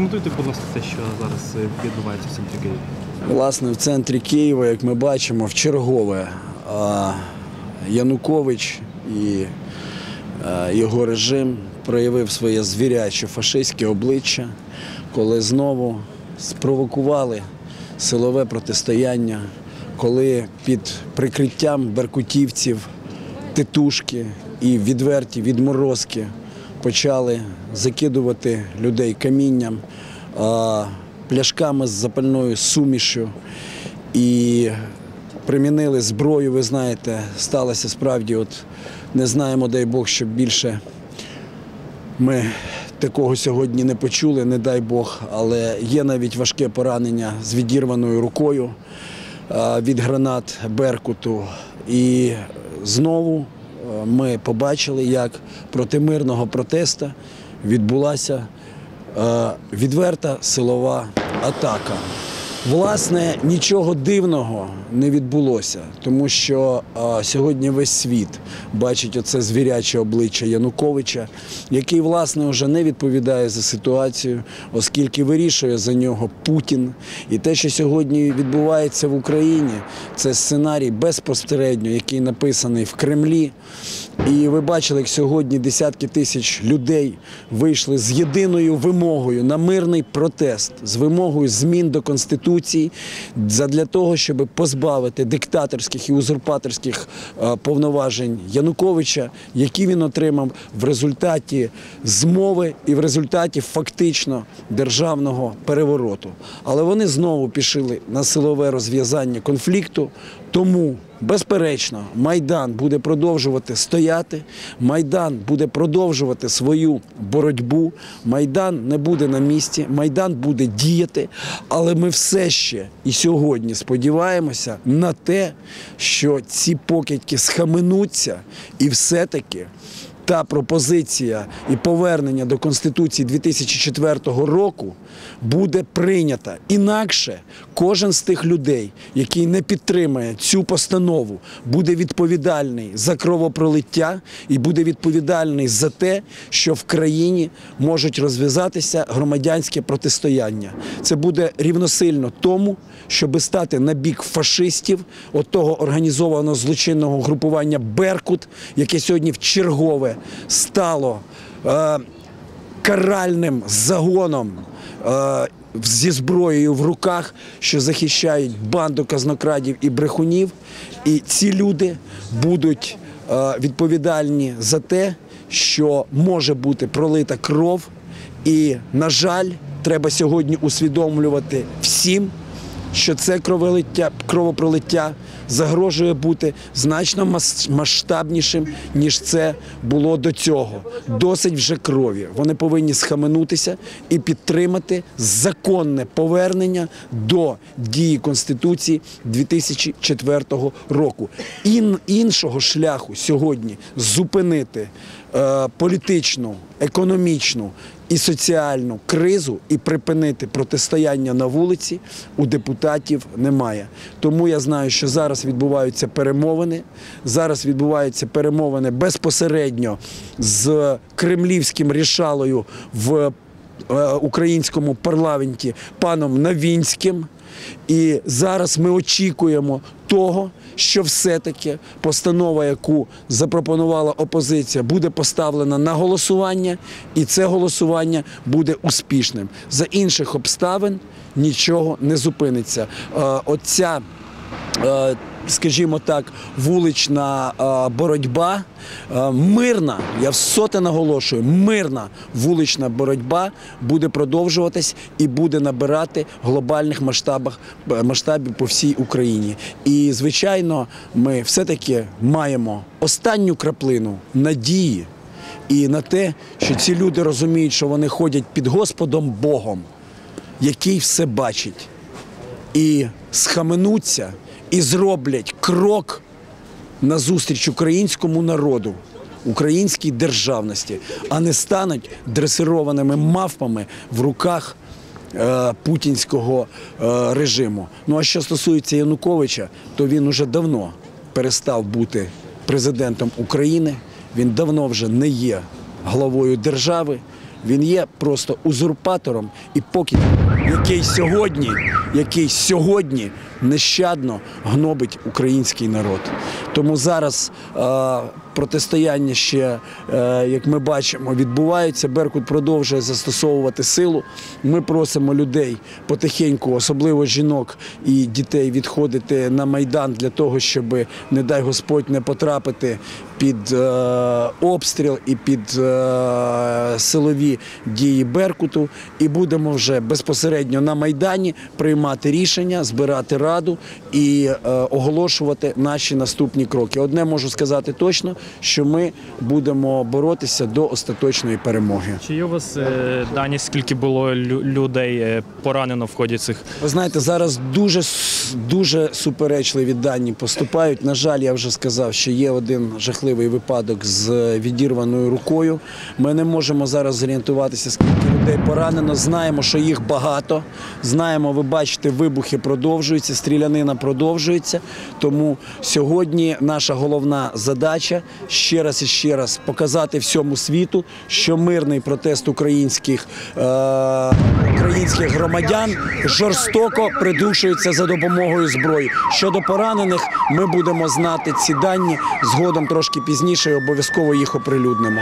Прокоментуйте, будь ласка, те, що зараз е, відбувається в центрі Києва. Власне, в центрі Києва, як ми бачимо, в чергове Янукович і його режим проявив своє звіряче фашистське обличчя, коли знову спровокували силове протистояння, коли під прикриттям беркутівців, титушки і відверті відморозки почали закидувати людей камінням, пляшками з запальною сумішю і примінили зброю. Ви знаєте, сталося справді, от не знаємо, дай Бог, щоб більше ми такого сьогодні не почули, не дай Бог, але є навіть важке поранення з відірваною рукою від гранат Беркуту. І знову е, ми побачили, як проти мирного протесту відбулася е, відверта силова атака. Власне, нічого дивного не відбулося, тому що а, сьогодні весь світ бачить оце звіряче обличчя Януковича, який, власне, вже не відповідає за ситуацію, оскільки вирішує за нього Путін. І те, що сьогодні відбувається в Україні, це сценарій безпосередньо, який написаний в Кремлі. І ви бачили, як сьогодні десятки тисяч людей вийшли з єдиною вимогою на мирний протест, з вимогою змін до Конституції для того, щоб позбавити диктаторських і узурпаторських е, повноважень Януковича, які він отримав в результаті змови і в результаті фактично державного перевороту. Але вони знову пішли на силове розв'язання конфлікту, тому. Безперечно, Майдан буде продовжувати стояти, Майдан буде продовжувати свою боротьбу, Майдан не буде на місці, Майдан буде діяти, але ми все ще і сьогодні сподіваємося на те, що ці покидьки схаменуться і все-таки та пропозиція і повернення до Конституції 2004 року буде прийнята. Інакше кожен з тих людей, який не підтримає цю постанову, буде відповідальний за кровопролиття і буде відповідальний за те, що в країні можуть розв'язатися громадянське протистояння. Це буде рівносильно тому, щоб стати на бік фашистів, от того організованого злочинного групування Беркут, яке сьогодні в чергове стало е, каральним загоном. Е, Зі зброєю в руках, що захищають банду казнокрадів і брехунів, і ці люди будуть е, відповідальні за те, що може бути пролита кров. І, на жаль, треба сьогодні усвідомлювати всім, що це кроволиття, кровопролиття загрожує бути значно мас- масштабнішим, ніж це було до цього. Досить вже крові. Вони повинні схаменутися і підтримати законне повернення до дії Конституції 2004 року. Ін, іншого шляху сьогодні зупинити політичну, економічну і соціальну кризу і припинити протистояння на вулиці у депутатів немає. Тому я знаю, що зараз відбуваються перемовини. Зараз відбуваються перемовини безпосередньо з кремлівським рішалою в е, українському парламенті паном Навінським. І зараз ми очікуємо того, що все-таки постанова, яку запропонувала опозиція, буде поставлена на голосування, і це голосування буде успішним. За інших обставин нічого не зупиниться. Е, Оця е, скажімо так, вулична е, боротьба, е, мирна, я всоте наголошую, мирна вулична боротьба буде продовжуватись і буде набирати глобальних масштабах е, масштабів по всій Україні. І звичайно, ми все-таки маємо останню краплину надії і на те, що ці люди розуміють, що вони ходять під Господом Богом, який все бачить і схаменуться, і зроблять крок назустріч українському народу, українській державності, а не стануть дресированими мавпами в руках е, путінського е, режиму. Ну а що стосується Януковича, то він уже давно перестав бути президентом України. Він давно вже не є главою держави. Він є просто узурпатором і покидом, який сьогодні, який сьогодні нещадно гнобить український народ. Тому зараз е, протистояння ще, е, як ми бачимо, відбувається. Беркут продовжує застосовувати силу. Ми просимо людей потихеньку, особливо жінок і дітей, відходити на майдан для того, щоб, не дай Господь, не потрапити під е, обстріл і під е, силові дії Беркуту. І будемо вже безпосередньо на майдані приймати рішення, збирати раду і оголошувати наші наступні кроки. Одне можу сказати точно, що ми будемо боротися до остаточної перемоги. Чи є у вас е, дані, скільки було лю- людей е, поранено в ході цих? Ви знаєте, зараз дуже дуже суперечливі дані поступають. На жаль, я вже сказав, що є один жахливий випадок з відірваною рукою. Ми не можемо зараз зорієнтуватися, скільки людей поранено. Знаємо, що їх багато. Знаємо, ви бачите, вибухи продовжуються, стрілянина продовжується. Тому сьогодні наша головна задача ще раз і ще раз показати всьому світу, що мирний протест українських, е, українських громадян жорстоко придушується за допомогою зброї. Щодо поранених, ми будемо знати ці дані згодом трошки пізніше і обов'язково їх оприлюднимо.